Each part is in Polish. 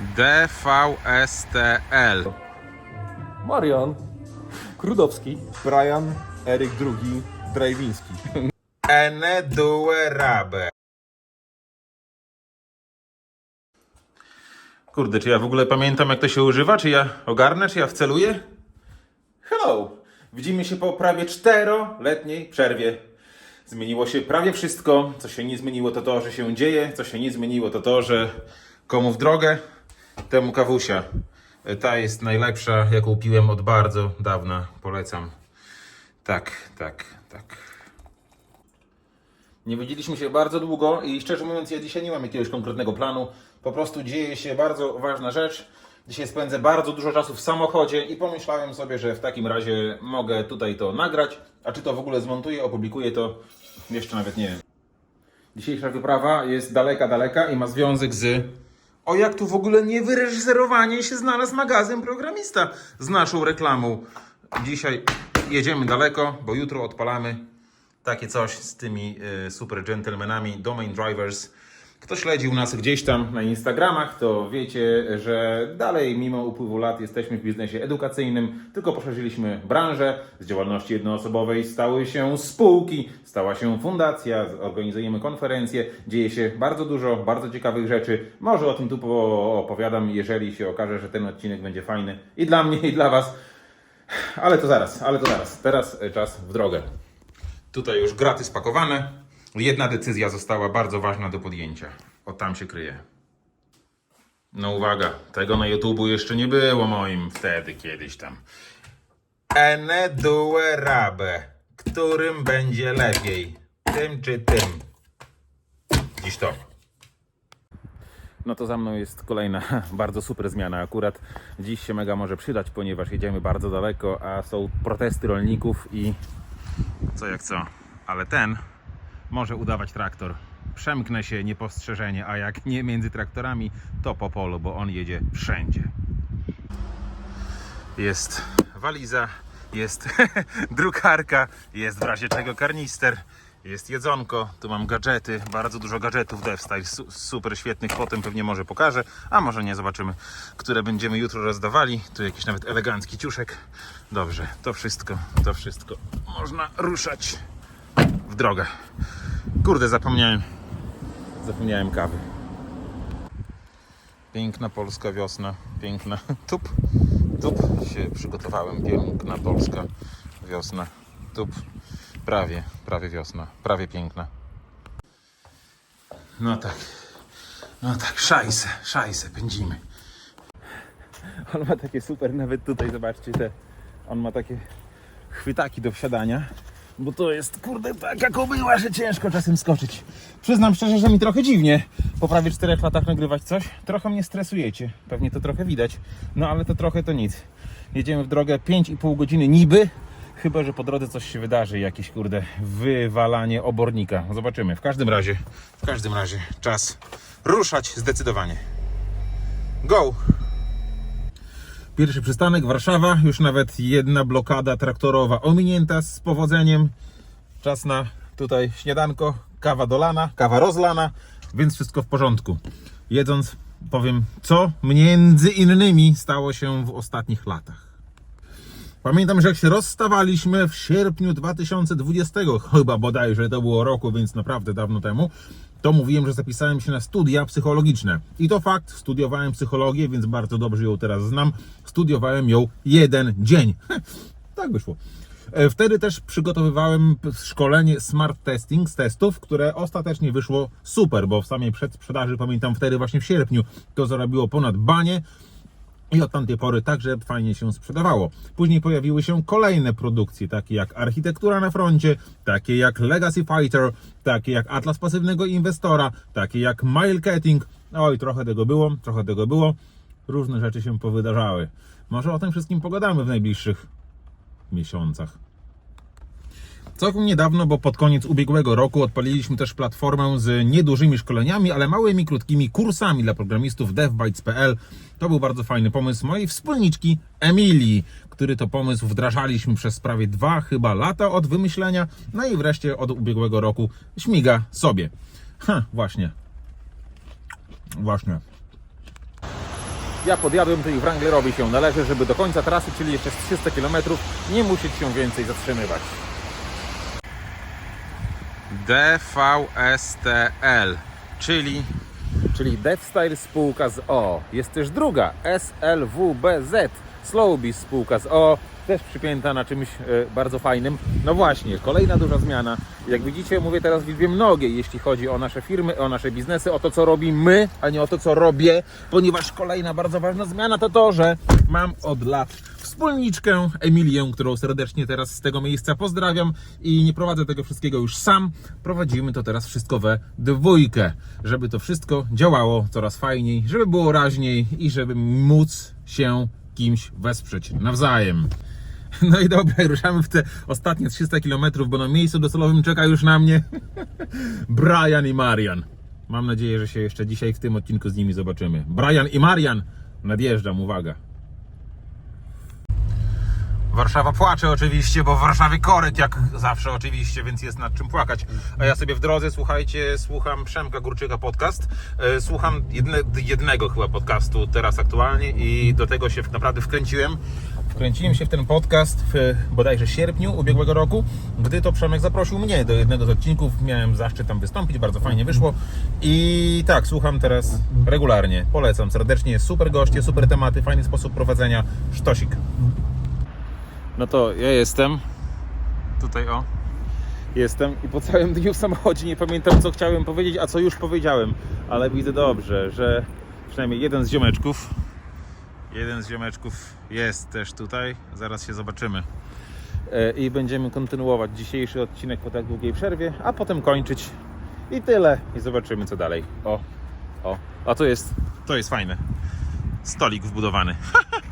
DVSTL. Marian Krudowski. Brian Eryk II Drajwiński. Ene due rabe. Kurde, czy ja w ogóle pamiętam jak to się używa? Czy ja ogarnę? Czy ja wceluję? Hello! Widzimy się po prawie czteroletniej przerwie. Zmieniło się prawie wszystko. Co się nie zmieniło to to, że się dzieje. Co się nie zmieniło to to, że komu w drogę, temu kawusia. Ta jest najlepsza, jaką piłem od bardzo dawna. Polecam. Tak, tak, tak. Nie widzieliśmy się bardzo długo i szczerze mówiąc, ja dzisiaj nie mam jakiegoś konkretnego planu. Po prostu dzieje się bardzo ważna rzecz. Dzisiaj spędzę bardzo dużo czasu w samochodzie i pomyślałem sobie, że w takim razie mogę tutaj to nagrać. A czy to w ogóle zmontuję, opublikuję to, jeszcze nawet nie wiem. Dzisiejsza wyprawa jest daleka, daleka i ma związek z. O jak tu w ogóle niewyreżyserowanie się znalazł magazyn programista z naszą reklamą. Dzisiaj jedziemy daleko, bo jutro odpalamy takie coś z tymi y, super gentlemanami, domain drivers. Kto śledził nas gdzieś tam na Instagramach, to wiecie, że dalej mimo upływu lat jesteśmy w biznesie edukacyjnym, tylko poszerzyliśmy branżę. Z działalności jednoosobowej stały się spółki, stała się fundacja, organizujemy konferencje, dzieje się bardzo dużo bardzo ciekawych rzeczy. Może o tym tu opowiadam, jeżeli się okaże, że ten odcinek będzie fajny i dla mnie, i dla Was. Ale to zaraz, ale to zaraz. Teraz czas w drogę. Tutaj już graty spakowane. Jedna decyzja została bardzo ważna do podjęcia. O tam się kryje. No uwaga, tego na YouTube'u jeszcze nie było moim wtedy, kiedyś tam. Ene due rabe. Którym będzie lepiej? Tym czy tym? Dziś to. No to za mną jest kolejna bardzo super zmiana. Akurat dziś się mega może przydać, ponieważ jedziemy bardzo daleko, a są protesty rolników i co jak co. Ale ten może udawać traktor. Przemknę się niepostrzeżenie, a jak nie między traktorami, to po polu, bo on jedzie wszędzie. Jest waliza, jest drukarka, jest w razie czego karnister, jest jedzonko, tu mam gadżety, bardzo dużo gadżetów DevStyle, su- super świetnych, potem pewnie może pokażę, a może nie, zobaczymy, które będziemy jutro rozdawali. Tu jakiś nawet elegancki ciuszek. Dobrze, to wszystko, to wszystko można ruszać w drogę. Kurde, zapomniałem, zapomniałem kawy. Piękna polska wiosna, piękna tup, tup się przygotowałem, piękna polska wiosna, tup, prawie, prawie wiosna, prawie piękna. No tak, no tak, szajse, szajse, pędzimy. On ma takie super, nawet tutaj zobaczcie te, on ma takie chwytaki do wsiadania, bo to jest kurde taka kobyła, że ciężko czasem skoczyć. Przyznam szczerze, że mi trochę dziwnie po prawie 4 latach nagrywać coś. Trochę mnie stresujecie, pewnie to trochę widać, no ale to trochę to nic. Jedziemy w drogę 5,5 godziny niby, chyba że po drodze coś się wydarzy, jakieś kurde wywalanie obornika. Zobaczymy. W każdym razie, w każdym razie czas ruszać zdecydowanie. Go! Pierwszy przystanek Warszawa, już nawet jedna blokada traktorowa ominięta z powodzeniem. Czas na tutaj śniadanko, kawa dolana, kawa rozlana, więc wszystko w porządku. Jedząc powiem, co między innymi stało się w ostatnich latach. Pamiętam, że jak się rozstawaliśmy w sierpniu 2020, chyba bodajże to było roku, więc naprawdę dawno temu, to mówiłem, że zapisałem się na studia psychologiczne. I to fakt, studiowałem psychologię, więc bardzo dobrze ją teraz znam. Studiowałem ją jeden dzień. tak wyszło. E, Wtedy też przygotowywałem szkolenie Smart Testing z testów, które ostatecznie wyszło super, bo w samej przedsprzedaży, pamiętam wtedy właśnie w sierpniu, to zarobiło ponad banie. I od tamtej pory także fajnie się sprzedawało. Później pojawiły się kolejne produkcje, takie jak Architektura na froncie, takie jak Legacy Fighter, takie jak Atlas Pasywnego Inwestora, takie jak Milecating. Oj, trochę tego było, trochę tego było. Różne rzeczy się powydarzały. Może o tym wszystkim pogadamy w najbliższych miesiącach. Całkiem niedawno, bo pod koniec ubiegłego roku odpaliliśmy też platformę z niedużymi szkoleniami, ale małymi, krótkimi kursami dla programistów devbytes.pl. To był bardzo fajny pomysł mojej wspólniczki Emilii, który to pomysł wdrażaliśmy przez prawie dwa chyba lata od wymyślenia, no i wreszcie od ubiegłego roku śmiga sobie. Ha, właśnie. Właśnie. Ja podjadłem, to i Wranglerowi się należy, żeby do końca trasy, czyli jeszcze z 300 km, nie musieć się więcej zatrzymywać. DVSTL, czyli, czyli Death Style spółka z O. Jest też druga, SLWBZ, Slowbiz spółka z O, też przypięta na czymś e, bardzo fajnym. No właśnie, kolejna duża zmiana. Jak widzicie, mówię teraz w liczbie mnogiej, jeśli chodzi o nasze firmy, o nasze biznesy, o to, co robimy, a nie o to, co robię, ponieważ kolejna bardzo ważna zmiana to to, że mam od lat wspólniczkę Emilię, którą serdecznie teraz z tego miejsca pozdrawiam i nie prowadzę tego wszystkiego już sam. Prowadzimy to teraz wszystko we dwójkę, żeby to wszystko działało coraz fajniej, żeby było raźniej i żeby móc się kimś wesprzeć nawzajem. No i dobra, ruszamy w te ostatnie 300 km, bo na miejscu docelowym czeka już na mnie Brian i Marian. Mam nadzieję, że się jeszcze dzisiaj w tym odcinku z nimi zobaczymy. Brian i Marian, nadjeżdżam, uwaga. Warszawa płacze oczywiście, bo w Warszawie korek jak zawsze oczywiście, więc jest nad czym płakać. A ja sobie w drodze, słuchajcie, słucham Przemka Górczyka podcast. E, Słucham jedne, jednego chyba podcastu teraz aktualnie i do tego się naprawdę wkręciłem. Wkręciłem się w ten podcast w bodajże sierpniu ubiegłego roku, gdy to Przemek zaprosił mnie do jednego z odcinków. Miałem zaszczyt tam wystąpić, bardzo fajnie wyszło. I tak, słucham teraz regularnie. Polecam serdecznie, super goście, super tematy, fajny sposób prowadzenia. Sztosik. No to ja jestem. Tutaj o. Jestem i po całym dniu w samochodzie nie pamiętam co chciałem powiedzieć, a co już powiedziałem. Ale widzę dobrze, że przynajmniej jeden z ziomeczków. Jeden z ziomeczków jest też tutaj. Zaraz się zobaczymy. E, I będziemy kontynuować dzisiejszy odcinek po tak długiej przerwie, a potem kończyć. I tyle. I zobaczymy co dalej. O, o. A to jest. To jest fajne. Stolik wbudowany.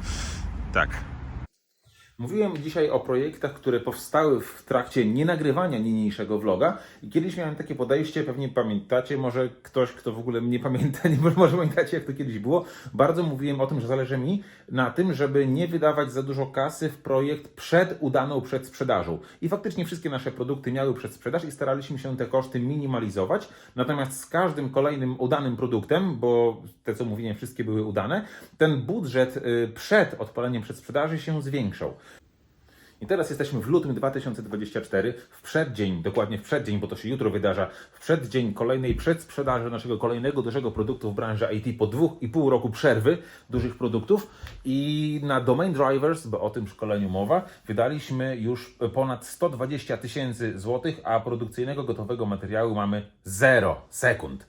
tak. Mówiłem dzisiaj o projektach, które powstały w trakcie nienagrywania niniejszego vloga i kiedyś miałem takie podejście, pewnie pamiętacie, może ktoś, kto w ogóle mnie pamięta, nie może pamiętacie jak to kiedyś było. Bardzo mówiłem o tym, że zależy mi na tym, żeby nie wydawać za dużo kasy w projekt przed udaną przedsprzedażą. I faktycznie wszystkie nasze produkty miały przedsprzedaż i staraliśmy się te koszty minimalizować. Natomiast z każdym kolejnym udanym produktem, bo te co mówiłem wszystkie były udane, ten budżet y, przed odpaleniem przedsprzedaży się zwiększał. I teraz jesteśmy w lutym 2024, w przeddzień, dokładnie w przeddzień, bo to się jutro wydarza, w przeddzień kolejnej przedsprzedaży naszego kolejnego dużego produktu w branży IT po dwóch i pół roku przerwy dużych produktów i na Domain Drivers, bo o tym szkoleniu mowa, wydaliśmy już ponad 120 tysięcy złotych, a produkcyjnego gotowego materiału mamy 0 sekund.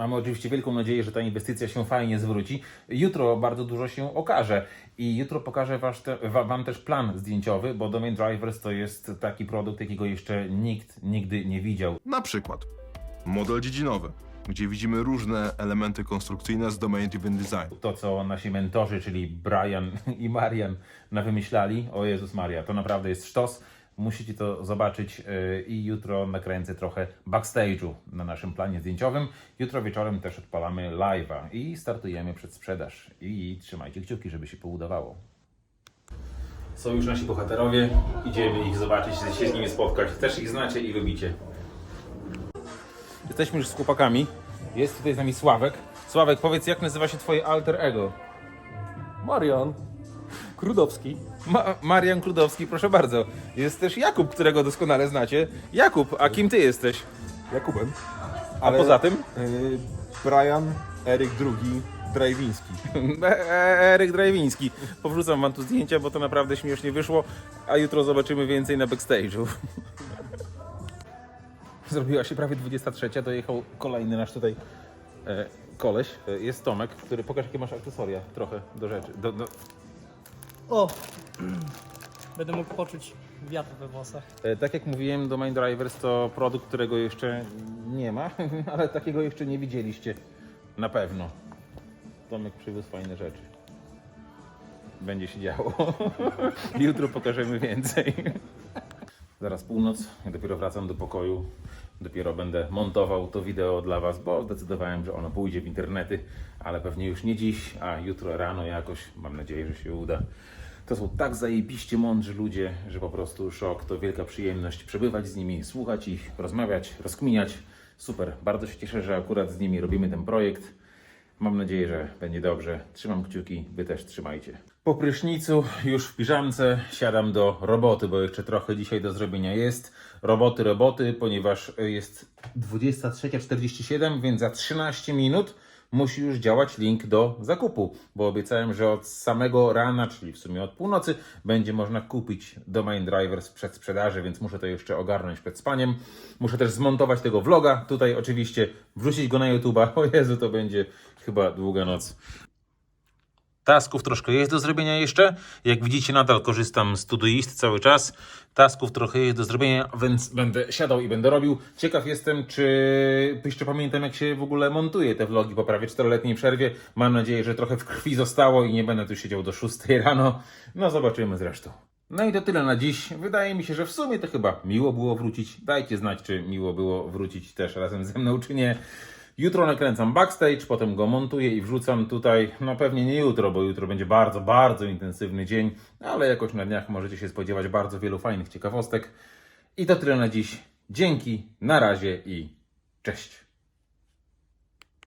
Mamy oczywiście wielką nadzieję, że ta inwestycja się fajnie zwróci. Jutro bardzo dużo się okaże i jutro pokażę Wam też plan zdjęciowy, bo Domain Drivers to jest taki produkt, jakiego jeszcze nikt nigdy nie widział. Na przykład model dziedzinowy, gdzie widzimy różne elementy konstrukcyjne z Domain Driven Design. To, co nasi mentorzy, czyli Brian i Marian, nawymyślali, o Jezus Maria, to naprawdę jest sztos. Musicie to zobaczyć yy, i jutro nakręcę trochę backstage'u na naszym planie zdjęciowym. Jutro wieczorem też odpalamy live'a i startujemy przed sprzedaż. I trzymajcie kciuki, żeby się poudawało. Są już nasi bohaterowie, idziemy ich zobaczyć, się z nimi spotkać. Też ich znacie i lubicie. Jesteśmy już z chłopakami. Jest tutaj z nami Sławek. Sławek, powiedz, jak nazywa się twoje alter ego? Marian Krudowski. Ma Marian Krudowski, proszę bardzo. Jest też Jakub, którego doskonale znacie. Jakub, a kim ty jesteś? Jakubem. A poza tym? Yy, Brian, Eryk II, Drajwiński. E- Eryk Drajwiński. Powrzucam wam tu zdjęcia, bo to naprawdę śmiesznie wyszło, a jutro zobaczymy więcej na backstage'u. Zrobiła się prawie 23, dojechał kolejny nasz tutaj e, koleś. E, Jest Tomek, który pokaż jakie masz akcesoria trochę do rzeczy. Do, do, O! Będę mógł poczuć wiatr we włosach. E, Tak jak mówiłem, Domain Drivers to produkt, którego jeszcze nie ma, ale takiego jeszcze nie widzieliście. Na pewno. Tomek przywiózł fajne rzeczy. Będzie się działo. Jutro pokażemy więcej. Zaraz północ, ja dopiero wracam do pokoju. Dopiero będę montował to wideo dla Was, bo zdecydowałem, że ono pójdzie w internety, ale pewnie już nie dziś, a jutro rano jakoś. Mam nadzieję, że się uda. To są tak zajebiście mądrzy ludzie, że po prostu szok. To wielka przyjemność przebywać z nimi, słuchać ich, rozmawiać, rozkminiać. Super, bardzo się cieszę, że akurat z nimi robimy ten projekt. Mam nadzieję, że będzie dobrze. Trzymam kciuki, wy też trzymajcie. Po prysznicu, już w piżamce, siadam do roboty, bo jeszcze trochę dzisiaj do zrobienia jest. Roboty, roboty, ponieważ jest 23.47, więc za 13 minut musi już działać link do zakupu, bo obiecałem, że od samego rana, czyli w sumie od północy, będzie można kupić domain driver z przedsprzedaży, więc muszę to jeszcze ogarnąć przed spaniem. Muszę też zmontować tego vloga, tutaj oczywiście wrzucić go na YouTube'a. O Jezu, to będzie chyba długa noc. Tasków troszkę jest do zrobienia jeszcze. Jak widzicie, nadal korzystam z Todoist cały czas. Tasków trochę jest do zrobienia, więc będę siadał i będę robił. Ciekaw jestem, czy jeszcze pamiętam, jak się w ogóle montuje te vlogi po prawie 4-letniej przerwie. Mam nadzieję, że trochę w krwi zostało i nie będę tu siedział do 6 rano. No, zobaczymy zresztą. No i to tyle na dziś. Wydaje mi się, że w sumie to chyba miło było wrócić. Dajcie znać, czy miło było wrócić też razem ze mną, czy nie. Jutro nakręcam backstage, potem go montuję i wrzucam tutaj, no pewnie nie jutro, bo jutro będzie bardzo, bardzo intensywny dzień, ale jakoś na dniach możecie się spodziewać bardzo wielu fajnych ciekawostek. I to tyle na dziś. Dzięki, na razie i cześć.